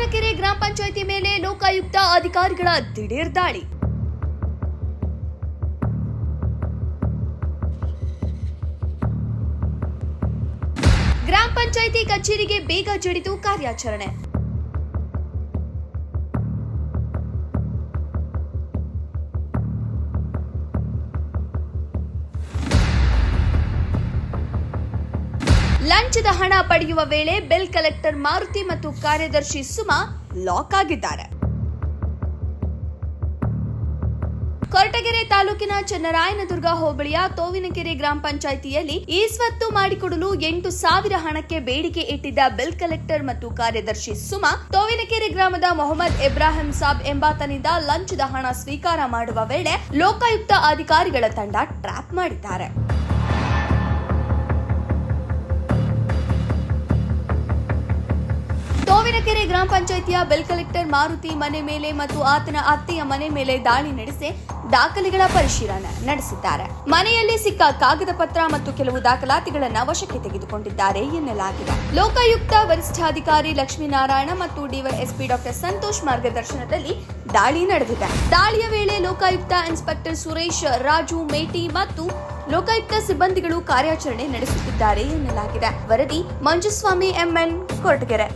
ತೋವಿನಕೆರೆ ಗ್ರಾಮ ಪಂಚಾಯಿತಿ ಮೇಲೆ ಲೋಕಾಯುಕ್ತ ಅಧಿಕಾರಿಗಳ ದಿಢೀರ್ ದಾಳಿ. ಗ್ರಾಮ ಪಂಚಾಯಿತಿ ಕಚೇರಿಗೆ ಬೇಗ ಜಡಿದು ಕಾರ್ಯಾಚರಣೆ. ಲಂಚದ ಹಣ ಪಡೆಯುವ ವೇಳೆ ಬಿಲ್ ಕಲೆಕ್ಟರ್ ಮಾರುತಿ ಮತ್ತು ಕಾರ್ಯದರ್ಶಿ ಸುಮಾ ಲಾಕ್ ಆಗಿದ್ದಾರೆ. ಕೊರಟಗೆರೆ ತಾಲೂಕಿನ ಚನ್ನರಾಯನದುರ್ಗ ಹೋಬಳಿಯ ತೋವಿನಕೆರೆ ಗ್ರಾಮ ಪಂಚಾಯಿತಿಯಲ್ಲಿ ಈ ಸ್ವತ್ತು ಮಾಡಿಕೊಡಲು ಎಂಟು ಸಾವಿರ ಹಣಕ್ಕೆ ಬೇಡಿಕೆ ಇಟ್ಟಿದ್ದ ಬಿಲ್ ಕಲೆಕ್ಟರ್ ಮತ್ತು ಕಾರ್ಯದರ್ಶಿ ಸುಮಾ, ತೋವಿನಕೆರೆ ಗ್ರಾಮದ ಮೊಹಮ್ಮದ್ ಇಬ್ರಾಹಿಂ ಸಾಬ್ ಎಂಬಾತನಿಂದ ಲಂಚದ ಹಣ ಸ್ವೀಕಾರ ಮಾಡುವ ವೇಳೆ ಲೋಕಾಯುಕ್ತ ಅಧಿಕಾರಿಗಳ ತಂಡ ಟ್ರ್ಯಾಪ್ ಮಾಡಿದ್ದಾರೆ. ತೋವಿನಕೆರೆ ಗ್ರಾಮ ಪಂಚಾಯಿತಿಯ ಬೆಲ್ ಕಲೆಕ್ಟರ್ ಮಾರುತಿ ಮನೆ ಮೇಲೆ ಮತ್ತು ಆತನ ಅತ್ತೆಯ ಮನೆ ಮೇಲೆ ದಾಳಿ ನಡೆಸಿ ದಾಖಲೆಗಳ ಪರಿಶೀಲನೆ ನಡೆಸಿದ್ದಾರೆ. ಮನೆಯಲ್ಲಿ ಸಿಕ್ಕ ಕಾಗದ ಪತ್ರ ಮತ್ತು ಕೆಲವು ದಾಖಲಾತಿಗಳನ್ನು ವಶಕ್ಕೆ ತೆಗೆದುಕೊಂಡಿದ್ದಾರೆ ಎನ್ನಲಾಗಿದೆ. ಲೋಕಾಯುಕ್ತ ವರಿಷ್ಠಾಧಿಕಾರಿ ಲಕ್ಷ್ಮೀನಾರಾಯಣ ಮತ್ತು ಡಿವೈಎಸ್ಪಿ ಡಾಕ್ಟರ್ ಸಂತೋಷ್ ಮಾರ್ಗದರ್ಶನದಲ್ಲಿ ದಾಳಿ ನಡೆದಿದೆ. ದಾಳಿಯ ವೇಳೆ ಲೋಕಾಯುಕ್ತ ಇನ್ಸ್ಪೆಕ್ಟರ್ ಸುರೇಶ್, ರಾಜು, ಮೇಟಿ ಮತ್ತು ಲೋಕಾಯುಕ್ತ ಸಿಬ್ಬಂದಿಗಳು ಕಾರ್ಯಾಚರಣೆ ನಡೆಸುತ್ತಿದ್ದಾರೆ ಎನ್ನಲಾಗಿದೆ. ವರದಿ ಮಂಜುಸ್ವಾಮಿ, ಎಂಎನ್ ಕೊರಟಗೆರೆ.